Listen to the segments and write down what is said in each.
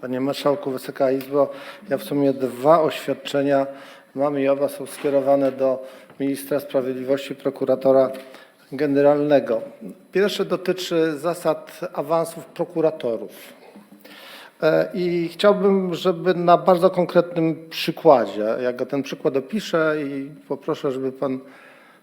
Panie Marszałku, Wysoka Izbo, ja w sumie dwa oświadczenia mam i oba są skierowane do ministra sprawiedliwości, prokuratora generalnego. Pierwsze dotyczy zasad awansów prokuratorów. E, I chciałbym, żeby na bardzo konkretnym przykładzie, ja go ten przykład opiszę i poproszę, żeby pan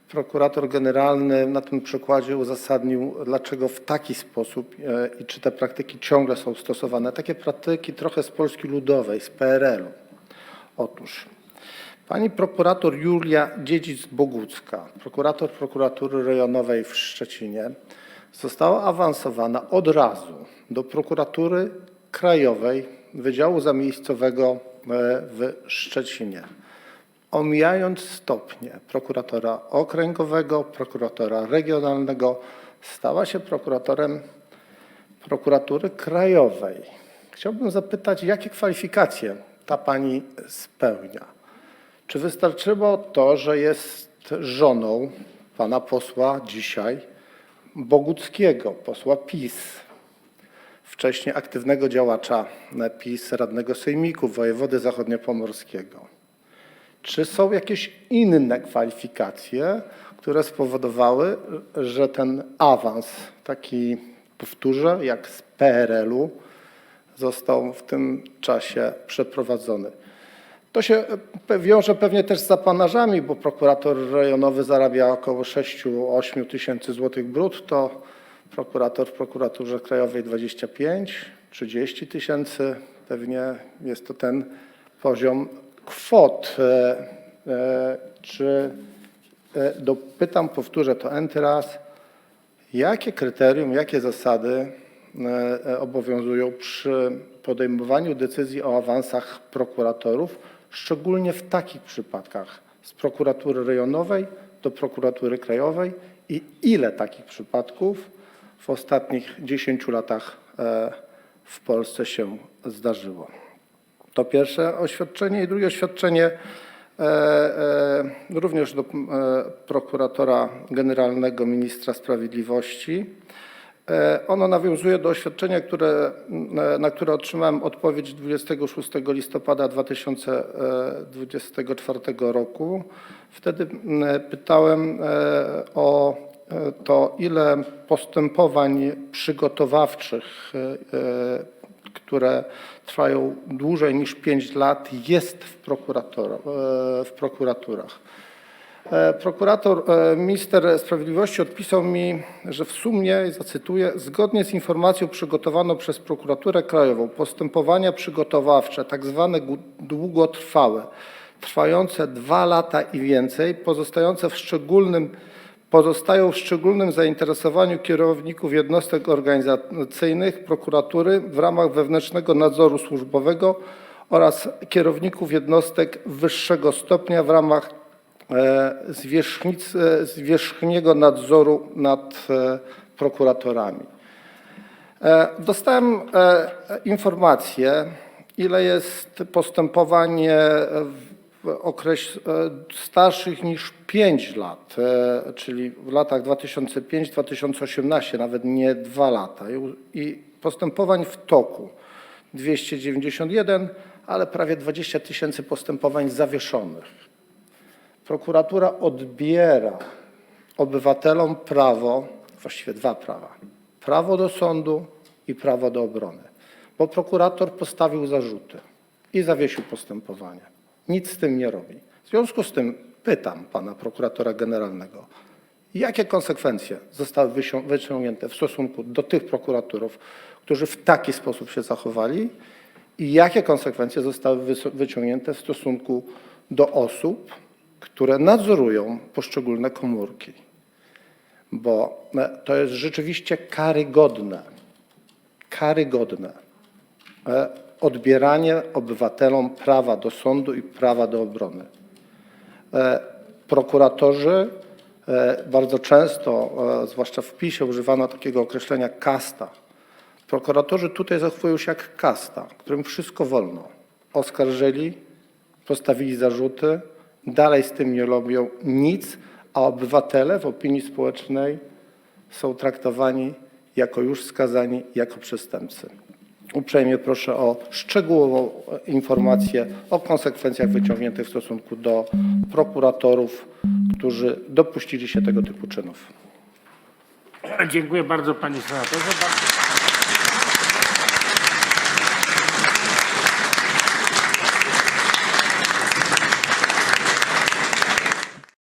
prokurator generalny na tym przykładzie uzasadnił, dlaczego w taki sposób e, i czy te praktyki ciągle są stosowane. Takie praktyki trochę z Polski Ludowej, z PRL-u. Otóż pani prokurator Julia Dziedzic-Bogucka, prokurator prokuratury rejonowej w Szczecinie, została awansowana od razu do prokuratury krajowej Wydziału Zamiejscowego e, w Szczecinie omijając stopnie prokuratora okręgowego, prokuratora regionalnego, stała się prokuratorem prokuratury krajowej. Chciałbym zapytać, jakie kwalifikacje ta pani spełnia? Czy wystarczyło to, że jest żoną pana posła dzisiaj Boguckiego, posła PiS, wcześniej aktywnego działacza PiS, radnego sejmiku wojewody zachodniopomorskiego? Czy są jakieś inne kwalifikacje, które spowodowały, że ten awans, taki powtórzę, jak z PRL-u, został w tym czasie przeprowadzony? To się pe- wiąże pewnie też z zapanarzami, bo prokurator rejonowy zarabia około 6-8 tysięcy złotych brutto, prokurator w prokuraturze krajowej 25, 30 tysięcy. Pewnie jest to ten poziom kwot. E, e, Czy e, dopytam, powtórzę to enty raz, jakie kryterium, jakie zasady obowiązują przy podejmowaniu decyzji o awansach prokuratorów, szczególnie w takich przypadkach z prokuratury rejonowej do prokuratury krajowej i ile takich przypadków w ostatnich 10 latach w Polsce się zdarzyło? To pierwsze oświadczenie. I drugie oświadczenie e, e, również do e, prokuratora generalnego ministra sprawiedliwości. E, Ono nawiązuje do oświadczenia, które, m, na które otrzymałem odpowiedź 26 listopada 2024 roku. Wtedy m, pytałem e, o e, to, ile postępowań przygotowawczych e, e, które trwają dłużej niż 5 lat, jest w, e, w prokuraturach. E, Prokurator, e, minister sprawiedliwości odpisał mi, że w sumie, zacytuję, zgodnie z informacją przygotowaną przez prokuraturę krajową, postępowania przygotowawcze, tak zwane długotrwałe, trwające dwa lata i więcej, pozostające w szczególnym pozostają w szczególnym zainteresowaniu kierowników jednostek organizacyjnych prokuratury w ramach wewnętrznego nadzoru służbowego oraz kierowników jednostek wyższego stopnia w ramach e, e, zwierzchniego nadzoru nad e, prokuratorami. Dostałem informację, ile jest postępowań w okresie starszych niż 5 lat, e, czyli w latach 2005-2018, nawet nie 2 lata. I postępowań w toku 291, ale prawie 20 tysięcy postępowań zawieszonych. Prokuratura odbiera obywatelom prawo, właściwie dwa prawa. Prawo do sądu i prawo do obrony. Bo prokurator postawił zarzuty i zawiesił postępowanie. Nic z tym nie robi. W związku z tym pytam pana prokuratora generalnego, jakie konsekwencje zostały wyciągnięte w stosunku do tych prokuratorów, którzy w taki sposób się zachowali i jakie konsekwencje zostały wyciągnięte w stosunku do osób, które nadzorują poszczególne komórki. Bo e, to jest rzeczywiście karygodne, karygodne e, odbieranie obywatelom prawa do sądu i prawa do obrony. E, Prokuratorzy e, bardzo często, e, zwłaszcza w PiSie, używano takiego określenia kasta. Prokuratorzy tutaj zachowują się jak kasta, którym wszystko wolno. Oskarżyli, postawili zarzuty, dalej z tym nie robią nic, a obywatele w opinii społecznej są traktowani jako już skazani, jako przestępcy. Uprzejmie proszę o szczegółową informację o konsekwencjach wyciągniętych w stosunku do prokuratorów, którzy dopuścili się tego typu czynów. Dziękuję bardzo panie senatorze.